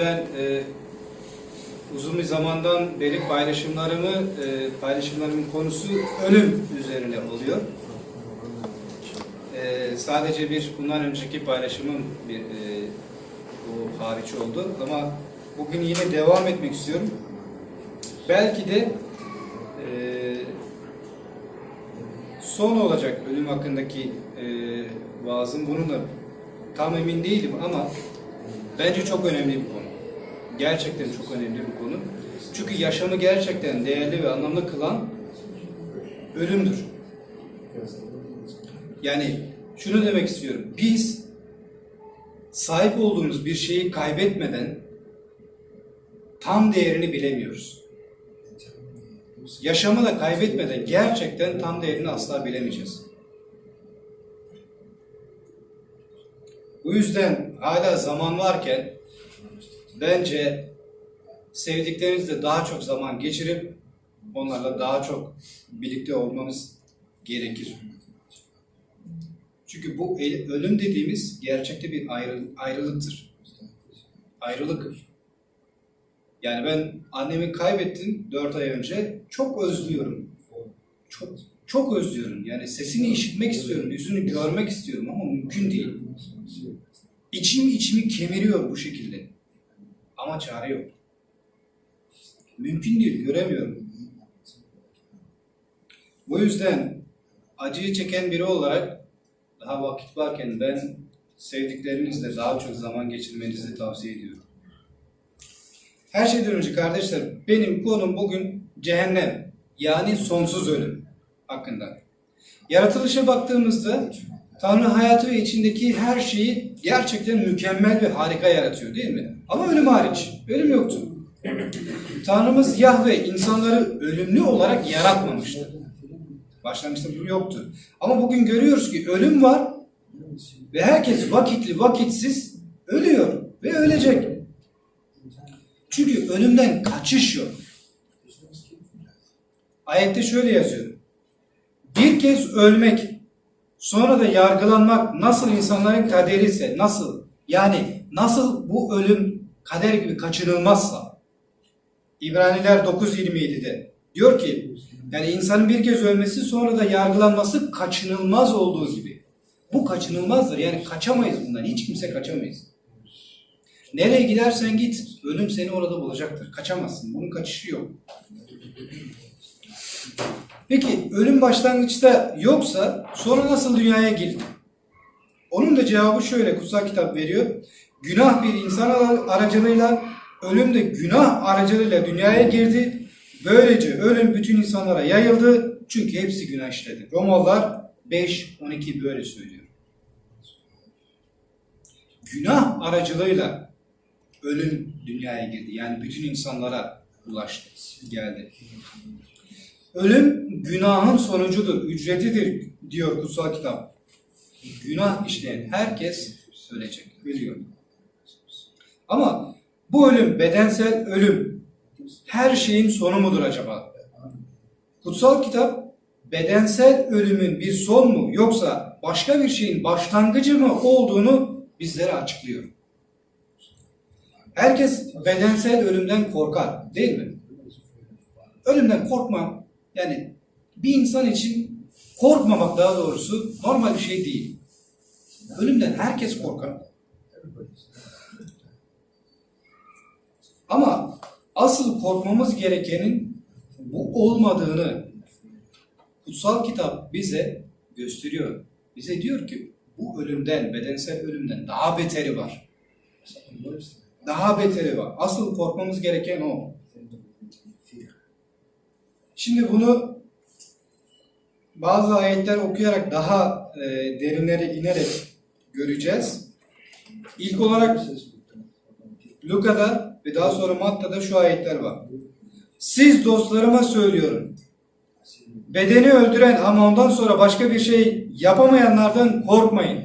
ben e, uzun bir zamandan beri paylaşımlarımı, e, paylaşımlarımın konusu ölüm üzerine oluyor. Ee, sadece bir bundan önceki paylaşımım bir e, bu hariç oldu ama bugün yine devam etmek istiyorum. Belki de e, son olacak ölüm hakkındaki e, vaazım bunun da tam emin değilim ama bence çok önemli bir konu. Gerçekten çok önemli bir konu. Çünkü yaşamı gerçekten değerli ve anlamlı kılan ölümdür. Yani şunu demek istiyorum. Biz sahip olduğumuz bir şeyi kaybetmeden tam değerini bilemiyoruz. Yaşamı da kaybetmeden gerçekten tam değerini asla bilemeyeceğiz. Bu yüzden hala zaman varken bence sevdiklerinizle daha çok zaman geçirip onlarla daha çok birlikte olmamız gerekir. Çünkü bu ölüm dediğimiz gerçekte bir ayrı, ayrılıktır. Ayrılık. Yani ben annemi kaybettim 4 ay önce. Çok özlüyorum. Çok çok özlüyorum. Yani sesini işitmek istiyorum, yüzünü görmek istiyorum ama mümkün değil. İçim içimi kemiriyor bu şekilde. Ama çare yok. Mümkün değil, göremiyorum. Bu yüzden acıyı çeken biri olarak daha vakit varken ben sevdiklerinizle daha çok zaman geçirmenizi tavsiye ediyorum. Her şeyden önce kardeşler benim konum bugün cehennem yani sonsuz ölüm hakkında. Yaratılışa baktığımızda Tanrı hayatı ve içindeki her şeyi gerçekten mükemmel ve harika yaratıyor değil mi? Ama ölüm hariç. Ölüm yoktu. Tanrımız Yahve insanları ölümlü olarak yaratmamıştı. Başlangıçta bu yoktu. Ama bugün görüyoruz ki ölüm var ve herkes vakitli vakitsiz ölüyor ve ölecek. Çünkü ölümden kaçış yok. Ayette şöyle yazıyor. Bir kez ölmek, sonra da yargılanmak nasıl insanların kaderi ise, nasıl? Yani nasıl bu ölüm kader gibi kaçınılmazsa. İbraniler 9.27'de diyor ki, yani insanın bir kez ölmesi sonra da yargılanması kaçınılmaz olduğu gibi. Bu kaçınılmazdır. Yani kaçamayız bundan. Hiç kimse kaçamayız. Nereye gidersen git, ölüm seni orada bulacaktır. Kaçamazsın. Bunun kaçışı yok. Peki ölüm başlangıçta yoksa sonra nasıl dünyaya girdi? Onun da cevabı şöyle kutsal kitap veriyor. Günah bir insan aracılığıyla, ölüm de günah aracılığıyla dünyaya girdi. Böylece ölüm bütün insanlara yayıldı. Çünkü hepsi günah işledi. Romalılar 5-12 böyle söylüyor. Günah aracılığıyla ölüm dünyaya girdi. Yani bütün insanlara ulaştı, geldi. Ölüm günahın sonucudur, ücretidir diyor kutsal kitap. Günah işleyen herkes ölecek, ölüyor. Ama bu ölüm bedensel ölüm her şeyin sonu mudur acaba? Kutsal kitap bedensel ölümün bir son mu yoksa başka bir şeyin başlangıcı mı olduğunu bizlere açıklıyor. Herkes bedensel ölümden korkar değil mi? Ölümden korkmam yani bir insan için korkmamak daha doğrusu normal bir şey değil. Ölümden herkes korkar. Ama asıl korkmamız gerekenin bu olmadığını kutsal kitap bize gösteriyor. Bize diyor ki bu ölümden, bedensel ölümden daha beteri var. Daha beteri var. Asıl korkmamız gereken o. Şimdi bunu bazı ayetler okuyarak daha e, derinlere inerek göreceğiz. İlk olarak Luka'da ve daha sonra Matta'da şu ayetler var. Siz dostlarıma söylüyorum. Bedeni öldüren ama ondan sonra başka bir şey yapamayanlardan korkmayın.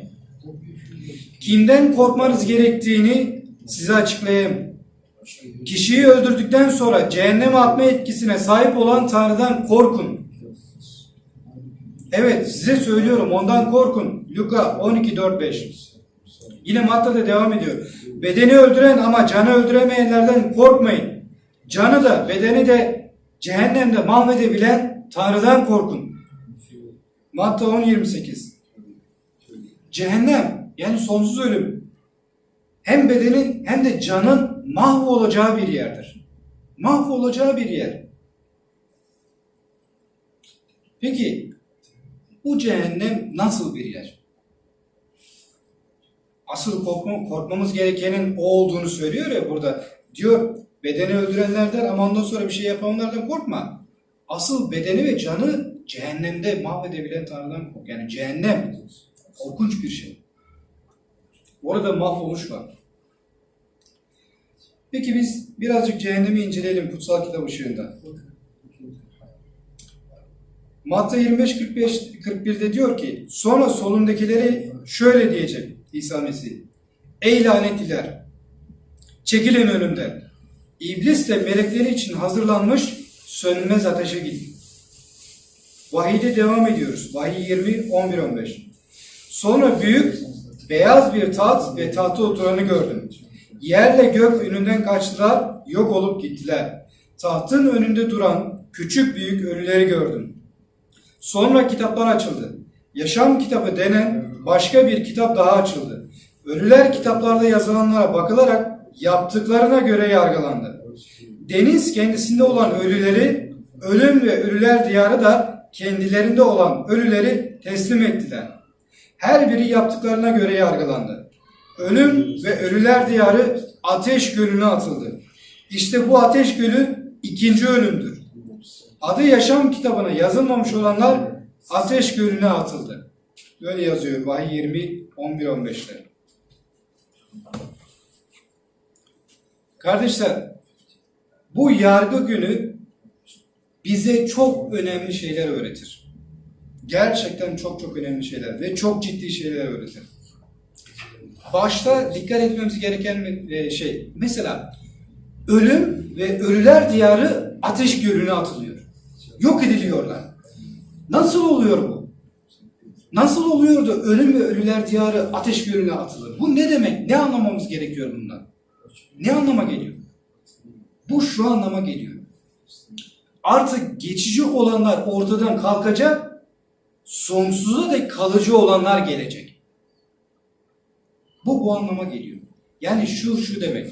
Kimden korkmanız gerektiğini size açıklayayım. Kişiyi öldürdükten sonra cehenneme atma etkisine sahip olan Tanrı'dan korkun. Evet size söylüyorum ondan korkun. Luka 12.4-5 Yine maddede devam ediyor. Bedeni öldüren ama canı öldüremeyenlerden korkmayın. Canı da bedeni de cehennemde mahvedebilen Tanrı'dan korkun. Matta 10.28 Cehennem yani sonsuz ölüm hem bedenin hem de canın mahvolacağı bir yerdir. Mahvolacağı bir yer. Peki bu cehennem nasıl bir yer? Asıl korkma, korkmamız gerekenin o olduğunu söylüyor ya burada. Diyor bedeni öldürenlerden ama ondan sonra bir şey yapanlardan korkma. Asıl bedeni ve canı cehennemde mahvedebilen Tanrı'dan kork. Yani cehennem korkunç bir şey. Orada mahvoluş var. Peki biz birazcık cehennemi inceleyelim kutsal kitap ışığında. Matta 25 45 41'de diyor ki sonra solundakileri şöyle diyecek İsa Mesih. Ey lanetliler çekilin önümden. İblis de melekleri için hazırlanmış sönmez ateşe gidin. Vahiyde devam ediyoruz. Vahiy 20 11 15. Sonra büyük beyaz bir tat ve tahta oturanı gördüm. Yerle gök önünden kaçtılar, yok olup gittiler. Tahtın önünde duran küçük büyük ölüleri gördüm. Sonra kitaplar açıldı. Yaşam kitabı denen başka bir kitap daha açıldı. Ölüler kitaplarda yazılanlara bakılarak yaptıklarına göre yargılandı. Deniz kendisinde olan ölüleri, ölüm ve ölüler diyarı da kendilerinde olan ölüleri teslim ettiler. Her biri yaptıklarına göre yargılandı. Ölüm ve ölüler diyarı ateş gölüne atıldı. İşte bu ateş gölü ikinci ölümdür. Adı yaşam kitabına yazılmamış olanlar ateş gölüne atıldı. Böyle yazıyor Vahiy 20 11 15'te. Kardeşler, bu yargı günü bize çok önemli şeyler öğretir. Gerçekten çok çok önemli şeyler ve çok ciddi şeyler öğretir. Başta dikkat etmemiz gereken e, şey, mesela ölüm ve ölüler diyarı ateş gölüne atılıyor. Yok ediliyorlar. Nasıl oluyor bu? Nasıl oluyor da ölüm ve ölüler diyarı ateş gölüne atılır? Bu ne demek? Ne anlamamız gerekiyor bundan? Ne anlama geliyor? Bu şu anlama geliyor. Artık geçici olanlar ortadan kalkacak, sonsuza dek kalıcı olanlar gelecek. Bu bu anlama geliyor. Yani şu şu demek.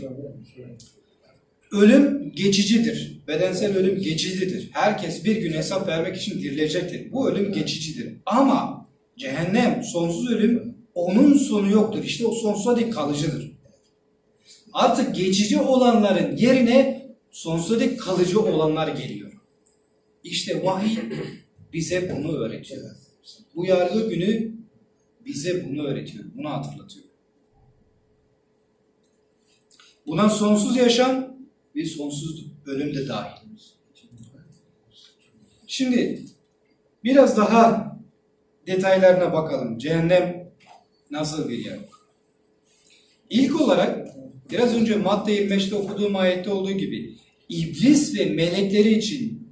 Ölüm geçicidir. Bedensel ölüm geçicidir. Herkes bir gün hesap vermek için dirilecektir. Bu ölüm geçicidir. Ama cehennem, sonsuz ölüm onun sonu yoktur. İşte o sonsuza dek kalıcıdır. Artık geçici olanların yerine sonsuza dek kalıcı olanlar geliyor. İşte vahiy bize bunu öğretiyor. Bu yargı günü bize bunu öğretiyor, bunu hatırlatıyor. Buna sonsuz yaşam ve sonsuz ölüm de dahil. Şimdi biraz daha detaylarına bakalım. Cehennem nasıl bir yer? İlk olarak biraz önce madde 25'te okuduğum ayette olduğu gibi iblis ve melekleri için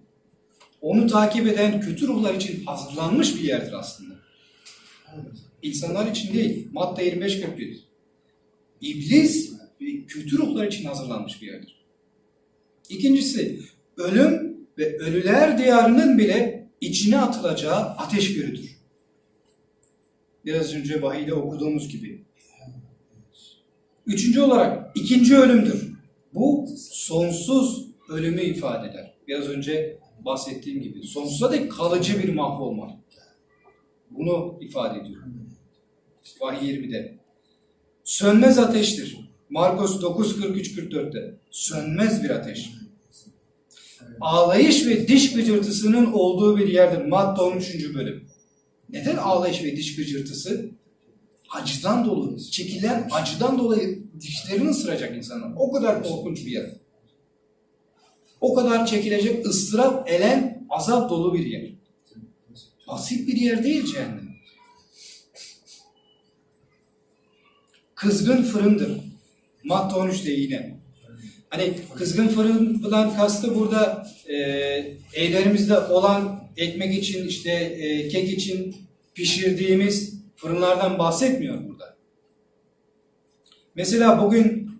onu takip eden kötü ruhlar için hazırlanmış bir yerdir aslında. İnsanlar için değil. Madde 25-41. İblis ve kötü ruhlar için hazırlanmış bir yerdir. İkincisi, ölüm ve ölüler diyarının bile içine atılacağı ateş gölüdür. Biraz önce vahiyde okuduğumuz gibi. Üçüncü olarak ikinci ölümdür. Bu sonsuz ölümü ifade eder. Biraz önce bahsettiğim gibi. Sonsuza dek kalıcı bir mahvolma. Bunu ifade ediyor. Vahiy 20'de. Sönmez ateştir. Markos 9.43-44'te. Sönmez bir ateş. Ağlayış ve diş gıcırtısının olduğu bir yerdir. Matta 13. bölüm. Neden ağlayış ve diş gıcırtısı? Acıdan dolayı, çekilen acıdan dolayı dişlerini ısıracak insanlar. O kadar korkunç bir yer. O kadar çekilecek ıstırap, elen, azap dolu bir yer. Basit bir yer değil cehennem. Kızgın fırındır. Matta 13'te yine. Hani kızgın fırından kastı burada e, evlerimizde olan ekmek için işte e, kek için pişirdiğimiz fırınlardan bahsetmiyor burada. Mesela bugün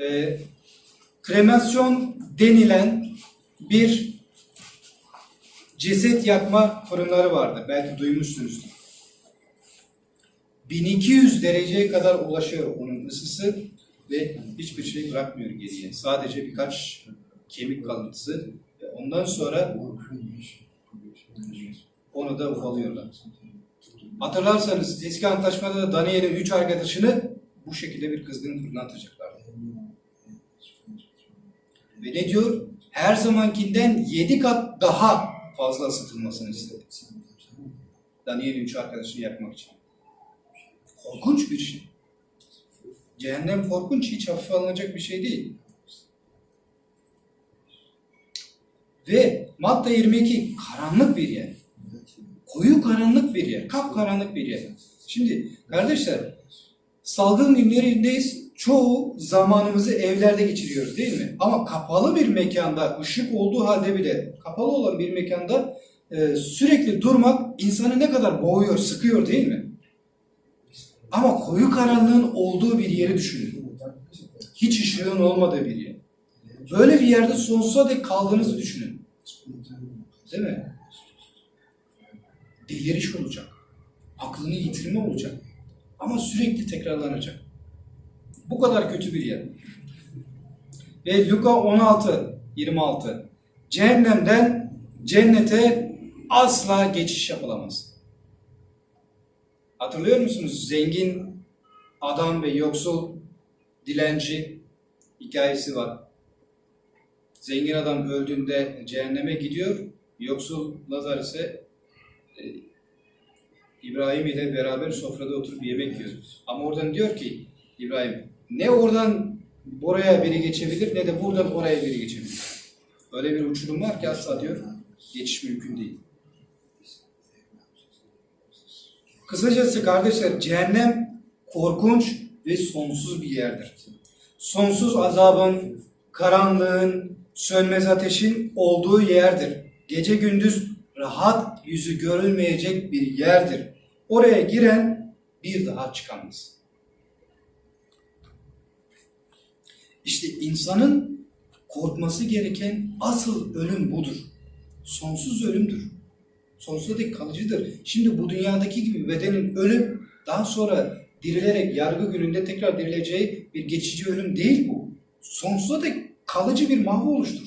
e, kremasyon denilen bir ceset yakma fırınları vardı. Belki duymuşsunuzdur. 1200 dereceye kadar ulaşıyor onun ısısı ve hiçbir şey bırakmıyor geriye. Sadece birkaç kemik kalıntısı. Ondan sonra onu da ufalıyorlar. Hatırlarsanız eski antlaşmada da Daniel'in üç arkadaşını bu şekilde bir kızgın fırına atacaklardı. Ve ne diyor? Her zamankinden yedi kat daha fazla ısıtılmasını istedi. Daniel'in üç arkadaşını yakmak için. Korkunç bir şey. Cehennem korkunç, hiç hafife alınacak bir şey değil. Ve Matta 22 karanlık bir yer. Koyu karanlık bir yer, kapkaranlık bir yer. Şimdi kardeşler, salgın günlerindeyiz. Çoğu zamanımızı evlerde geçiriyoruz değil mi? Ama kapalı bir mekanda, ışık olduğu halde bile kapalı olan bir mekanda e, sürekli durmak insanı ne kadar boğuyor, sıkıyor değil mi? Ama koyu karanlığın olduğu bir yeri düşünün. Hiç ışığın olmadığı bir yer. Böyle bir yerde sonsuza dek kaldığınızı düşünün. Değil mi? Deliriş olacak. Aklını yitirme olacak. Ama sürekli tekrarlanacak. Bu kadar kötü bir yer. Ve Luka 16, 26. Cehennemden cennete asla geçiş yapılamaz. Hatırlıyor musunuz? Zengin adam ve yoksul dilenci hikayesi var. Zengin adam öldüğünde cehenneme gidiyor. Yoksul Lazar ise e, İbrahim ile beraber sofrada oturup yemek yiyor. Ama oradan diyor ki İbrahim ne oradan buraya biri geçebilir ne de buradan oraya biri geçebilir. Öyle bir uçurum var ki asla diyor geçiş mümkün değil. Kısacası kardeşler cehennem korkunç ve sonsuz bir yerdir. Sonsuz azabın, karanlığın, sönmez ateşin olduğu yerdir. Gece gündüz rahat yüzü görülmeyecek bir yerdir. Oraya giren bir daha çıkamaz. İşte insanın korkması gereken asıl ölüm budur. Sonsuz ölümdür. Sonsuza dek kalıcıdır. Şimdi bu dünyadaki gibi bedenin ölüm daha sonra dirilerek yargı gününde tekrar dirileceği bir geçici ölüm değil bu. Sonsuza dek kalıcı bir mahvoluştur.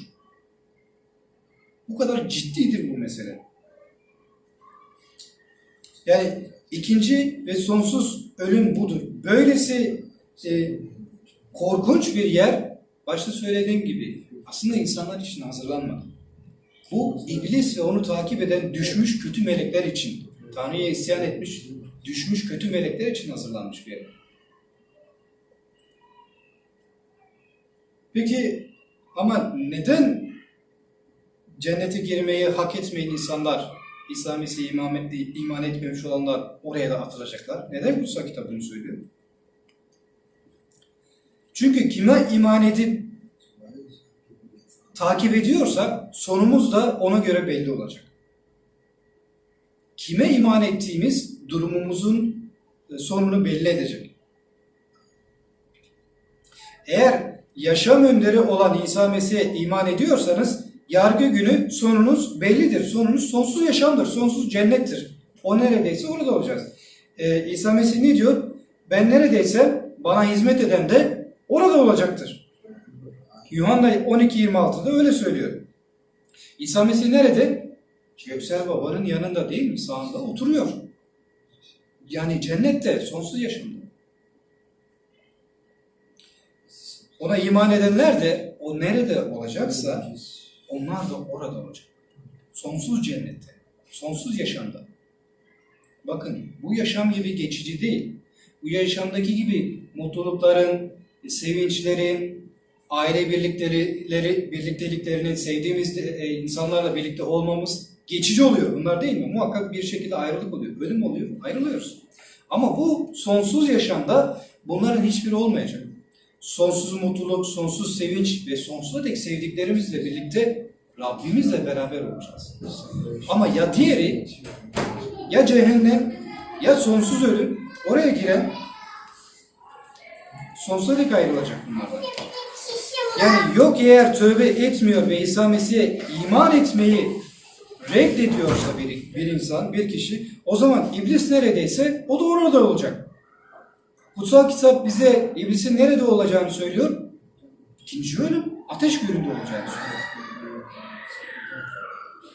Bu kadar ciddidir bu mesele. Yani ikinci ve sonsuz ölüm budur. Böylesi e, korkunç bir yer, başta söylediğim gibi aslında insanlar için hazırlanmadı. Bu iblis ve onu takip eden düşmüş kötü melekler için, Tanrı'ya isyan etmiş, düşmüş kötü melekler için hazırlanmış bir yer. Peki ama neden cennete girmeyi hak etmeyen insanlar, İsa Mesih'e iman, iman etmemiş olanlar oraya da atılacaklar? Neden kutsal kitap bunu söylüyor? Çünkü kime iman edip takip ediyorsak sonumuz da ona göre belli olacak. Kime iman ettiğimiz durumumuzun e, sonunu belli edecek. Eğer yaşam önderi olan İsa Mesih'e iman ediyorsanız yargı günü sonunuz bellidir. Sonunuz sonsuz yaşamdır, sonsuz cennettir. O neredeyse orada olacağız. Ee, İsa Mesih ne diyor? Ben neredeyse bana hizmet eden de orada olacaktır. Yuhanna 12.26'da öyle söylüyor. İsa Mesih nerede? Göksel babanın yanında değil mi? Sağında oturuyor. Yani cennette, sonsuz yaşamda. Ona iman edenler de o nerede olacaksa onlar da orada olacak. Sonsuz cennette, sonsuz yaşamda. Bakın bu yaşam gibi geçici değil. Bu yaşamdaki gibi mutlulukların, sevinçlerin, aile birlikteleri, birlikteliklerinin, sevdiğimiz e, insanlarla birlikte olmamız geçici oluyor. Bunlar değil mi? Muhakkak bir şekilde ayrılık oluyor, ölüm oluyor, ayrılıyoruz. Ama bu sonsuz yaşamda bunların hiçbiri olmayacak. Sonsuz mutluluk, sonsuz sevinç ve sonsuza dek sevdiklerimizle birlikte Rabbimizle beraber olacağız. Ama ya diğeri, ya cehennem, ya sonsuz ölüm, oraya giren Sonsuza dek ayrılacak bunlardan. Yani yok eğer tövbe etmiyor ve İsa Mesih'e iman etmeyi reddediyorsa bir, bir insan, bir kişi, o zaman iblis neredeyse o da orada olacak. Kutsal kitap bize iblisin nerede olacağını söylüyor. İkinci ölüm, ateş gölünde olacağını söylüyor.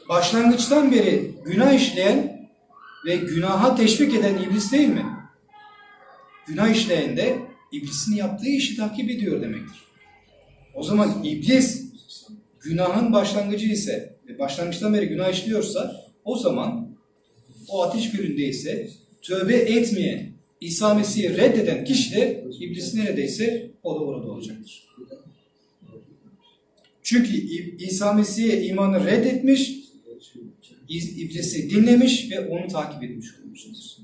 Başlangıçtan beri günah işleyen ve günaha teşvik eden iblis değil mi? Günah işleyen de iblisin yaptığı işi takip ediyor demektir. O zaman iblis günahın başlangıcı ise ve başlangıçtan beri günah işliyorsa o zaman o ateş gölünde ise tövbe etmeyen, İsa Mesih'i reddeden kişi de iblis neredeyse o da orada olacaktır. Çünkü İsa Mesih'e imanı reddetmiş, iblisi dinlemiş ve onu takip etmiş olursunuz.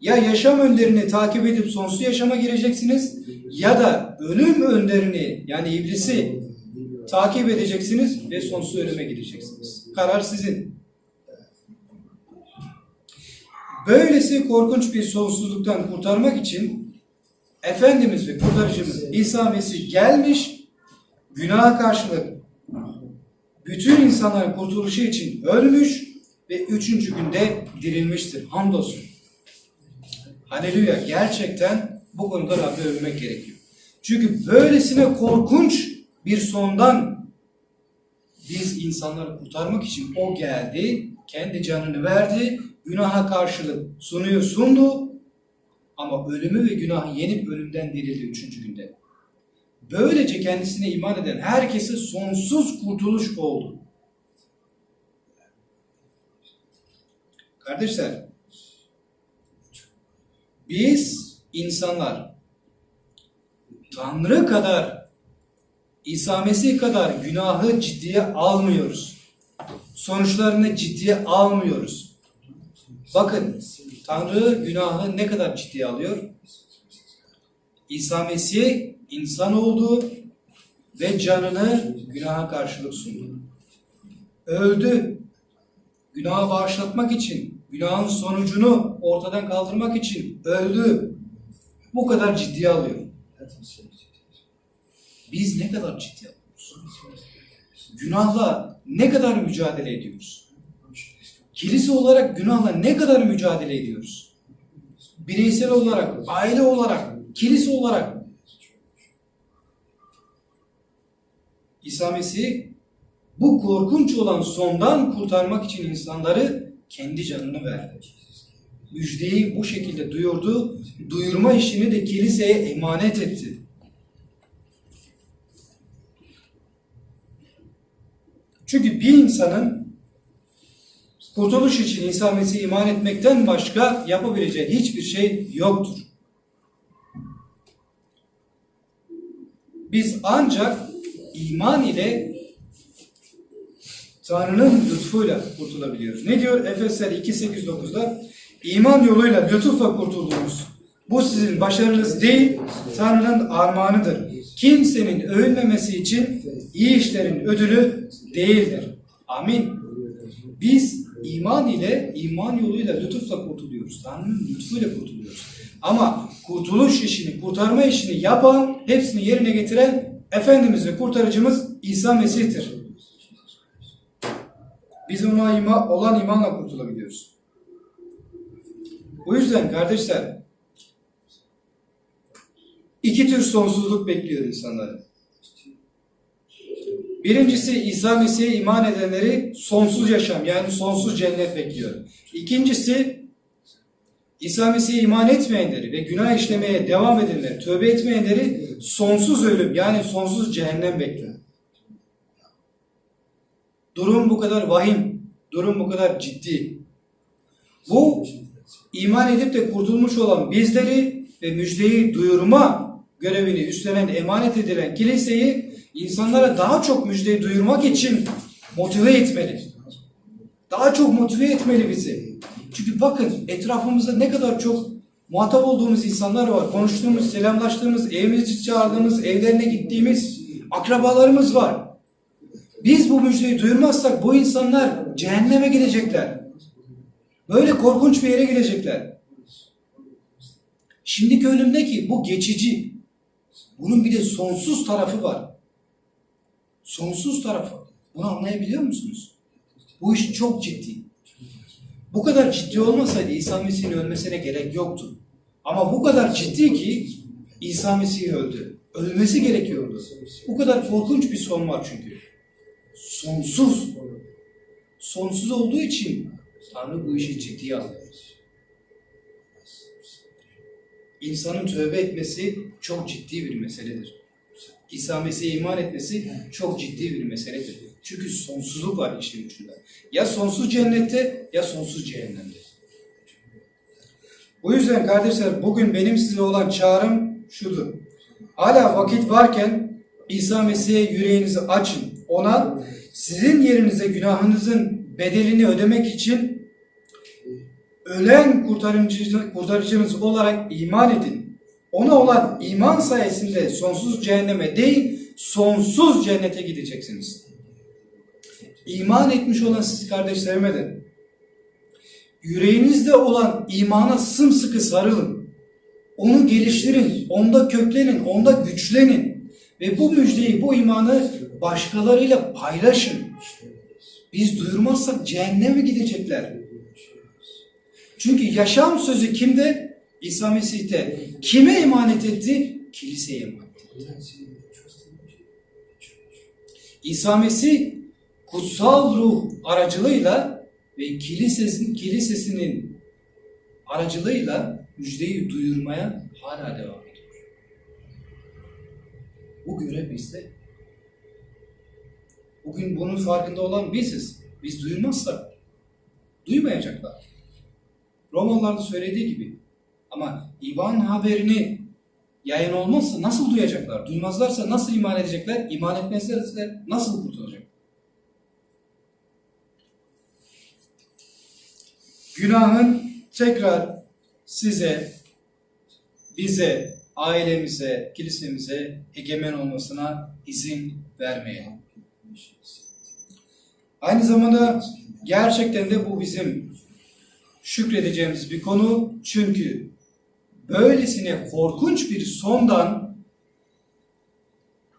Ya yaşam önderini takip edip sonsuz yaşama gireceksiniz ya da ölüm önderini yani iblisi takip edeceksiniz ve sonsuz ölüme gideceksiniz. Karar sizin. Böylesi korkunç bir sonsuzluktan kurtarmak için Efendimiz ve kurtarıcımız İsa Mesih gelmiş, günaha karşılık bütün insanların kurtuluşu için ölmüş ve üçüncü günde dirilmiştir. Hamdolsun. Haleluya. Gerçekten bu konuda Rabbi övmek gerekiyor. Çünkü böylesine korkunç bir sondan biz insanları kurtarmak için o geldi, kendi canını verdi, günaha karşılık sunuyor, sundu ama ölümü ve günahı yenip ölümden dirildi üçüncü günde. Böylece kendisine iman eden herkese sonsuz kurtuluş oldu. Kardeşler, biz insanlar Tanrı kadar İsa Mesih kadar günahı ciddiye almıyoruz. Sonuçlarını ciddiye almıyoruz. Bakın Tanrı günahı ne kadar ciddiye alıyor? İsa Mesih insan oldu ve canını günaha karşılık sundu. Öldü. Günahı bağışlatmak için, günahın sonucunu ortadan kaldırmak için öldü. Bu kadar ciddiye alıyor. Biz ne kadar ciddiye alıyoruz? Günahla ne kadar mücadele ediyoruz? Kilise olarak günahla ne kadar mücadele ediyoruz? Bireysel olarak, aile olarak, kilise olarak. İsa Mesih bu korkunç olan sondan kurtarmak için insanları kendi canını verdi. Müjdeyi bu şekilde duyurdu, duyurma işini de kiliseye emanet etti. Çünkü bir insanın kurtuluş için İsa Mesih'e iman etmekten başka yapabileceği hiçbir şey yoktur. Biz ancak iman ile Tanrı'nın lütfuyla kurtulabiliyoruz. Ne diyor Efesler 2.8.9'da? İman yoluyla lütufla kurtuldunuz. Bu sizin başarınız değil, Tanrı'nın armağanıdır. Kimsenin övünmemesi için iyi işlerin ödülü değildir. Amin. Biz iman ile, iman yoluyla lütufla kurtuluyoruz. Tanrı'nın lütfuyla kurtuluyoruz. Ama kurtuluş işini, kurtarma işini yapan, hepsini yerine getiren Efendimiz ve kurtarıcımız İsa Mesih'tir. Biz ona ima, olan imanla kurtulabiliyoruz. Bu yüzden kardeşler iki tür sonsuzluk bekliyor insanları. Birincisi İsa Mesih'e iman edenleri sonsuz yaşam yani sonsuz cennet bekliyor. İkincisi İsa Mesih'e iman etmeyenleri ve günah işlemeye devam edenleri, tövbe etmeyenleri sonsuz ölüm yani sonsuz cehennem bekliyor. Durum bu kadar vahim, durum bu kadar ciddi. Bu iman edip de kurtulmuş olan bizleri ve müjdeyi duyurma görevini üstlenen, emanet edilen kiliseyi insanlara daha çok müjdeyi duyurmak için motive etmeli. Daha çok motive etmeli bizi. Çünkü bakın etrafımızda ne kadar çok muhatap olduğumuz insanlar var. Konuştuğumuz, selamlaştığımız, evimizi çağırdığımız, evlerine gittiğimiz akrabalarımız var. Biz bu müjdeyi duyurmazsak bu insanlar cehenneme gidecekler. Böyle korkunç bir yere gidecekler. Şimdiki ölümdeki bu geçici. Bunun bir de sonsuz tarafı var. Sonsuz tarafı. Bunu anlayabiliyor musunuz? Bu iş çok ciddi. Bu kadar ciddi olmasaydı İsa Mesih'in ölmesine gerek yoktu. Ama bu kadar ciddi ki İsa Mesih öldü. Ölmesi gerekiyordu. Bu kadar korkunç bir son var çünkü. Sonsuz. Sonsuz olduğu için Tanrı bu işi ciddiye alıyor. İnsanın tövbe etmesi çok ciddi bir meseledir. İsa Mesih'e iman etmesi çok ciddi bir meseledir. Çünkü sonsuzluk var işin ucunda. Ya sonsuz cennette ya sonsuz cehennemde. Bu yüzden kardeşler bugün benim size olan çağrım şudur. Hala vakit varken İsa Mesih'e yüreğinizi açın. Ona sizin yerinize günahınızın bedelini ödemek için ölen kurtarıcı, kurtarıcınız olarak iman edin. Ona olan iman sayesinde sonsuz cehenneme değil, sonsuz cennete gideceksiniz. İman etmiş olan siz kardeşlerime de yüreğinizde olan imana sımsıkı sarılın. Onu geliştirin, onda köklenin, onda güçlenin. Ve bu müjdeyi, bu imanı başkalarıyla paylaşın. Biz duyurmazsak cehenneme gidecekler. Çünkü yaşam sözü kimde? İsa Mesih'te. Kime emanet etti? Kiliseye emanet etti. İsa Mesih kutsal ruh aracılığıyla ve kilisesinin, kilisesinin aracılığıyla müjdeyi duyurmaya hala devam ediyor. Bu görev bizde. Bugün bunun farkında olan biziz. Biz duyurmazsak duymayacaklar. Romalılarda söylediği gibi. Ama iman haberini yayın olmazsa nasıl duyacaklar? Duymazlarsa nasıl iman edecekler? İman etmezlerse nasıl kurtulacak? Günahın tekrar size, bize, ailemize, kilisemize egemen olmasına izin vermeyelim. Aynı zamanda gerçekten de bu bizim şükredeceğimiz bir konu. Çünkü böylesine korkunç bir sondan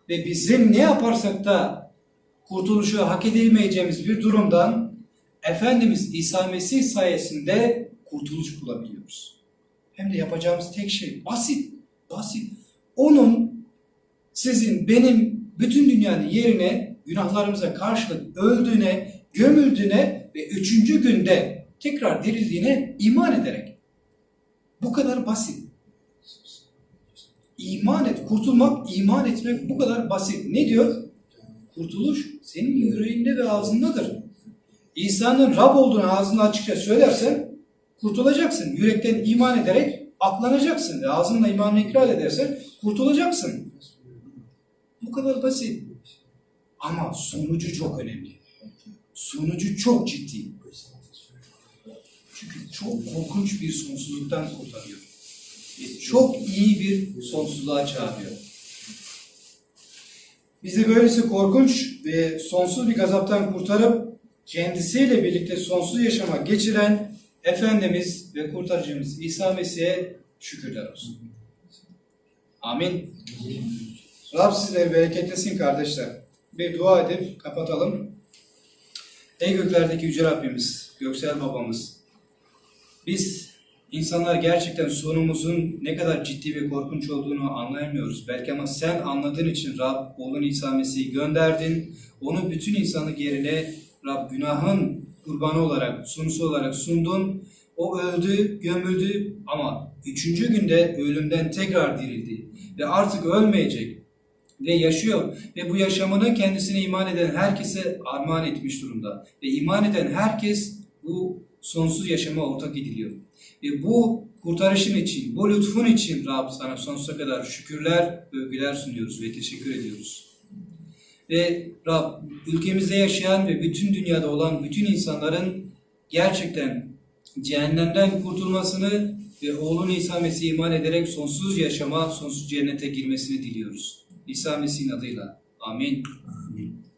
ve bizim ne yaparsak da kurtuluşu hak edemeyeceğimiz bir durumdan Efendimiz İsa Mesih sayesinde kurtuluş bulabiliyoruz. Hem de yapacağımız tek şey basit, basit. Onun sizin, benim, bütün dünyanın yerine günahlarımıza karşılık öldüğüne, gömüldüğüne ve üçüncü günde tekrar dirildiğine iman ederek. Bu kadar basit. İman et, kurtulmak, iman etmek bu kadar basit. Ne diyor? Kurtuluş senin yüreğinde ve ağzındadır. İsa'nın Rab olduğunu ağzında açıkça söylersen kurtulacaksın. Yürekten iman ederek aklanacaksın ve ağzınla imanını ikrar edersen kurtulacaksın. Bu kadar basit. Ama sonucu çok önemli. Sonucu çok ciddi. Çünkü çok korkunç bir sonsuzluktan kurtarıyor. Ve çok iyi bir sonsuzluğa çağırıyor. Bizi böylesi korkunç ve sonsuz bir gazaptan kurtarıp kendisiyle birlikte sonsuz yaşama geçiren Efendimiz ve kurtarıcımız İsa Mesih'e şükürler olsun. Amin. Rab sizleri bereketlesin kardeşler. Bir dua edip kapatalım. Ey göklerdeki Yüce Rabbimiz, Göksel Babamız, biz insanlar gerçekten sonumuzun ne kadar ciddi ve korkunç olduğunu anlayamıyoruz. Belki ama sen anladığın için Rab, oğlun İsa Mesih'i gönderdin. Onu bütün insanlık yerine Rab günahın kurbanı olarak, sunusu olarak sundun. O öldü, gömüldü ama üçüncü günde ölümden tekrar dirildi. Ve artık ölmeyecek ve yaşıyor. Ve bu yaşamını kendisine iman eden herkese armağan etmiş durumda. Ve iman eden herkes bu sonsuz yaşama ortak ediliyor. Ve bu kurtarışın için, bu lütfun için Rab sana sonsuza kadar şükürler, övgüler sunuyoruz ve teşekkür ediyoruz. Ve Rab ülkemizde yaşayan ve bütün dünyada olan bütün insanların gerçekten cehennemden kurtulmasını ve oğlun İsa Mesih'e iman ederek sonsuz yaşama, sonsuz cennete girmesini diliyoruz. İsa Mesih'in adıyla. Amin. Amin.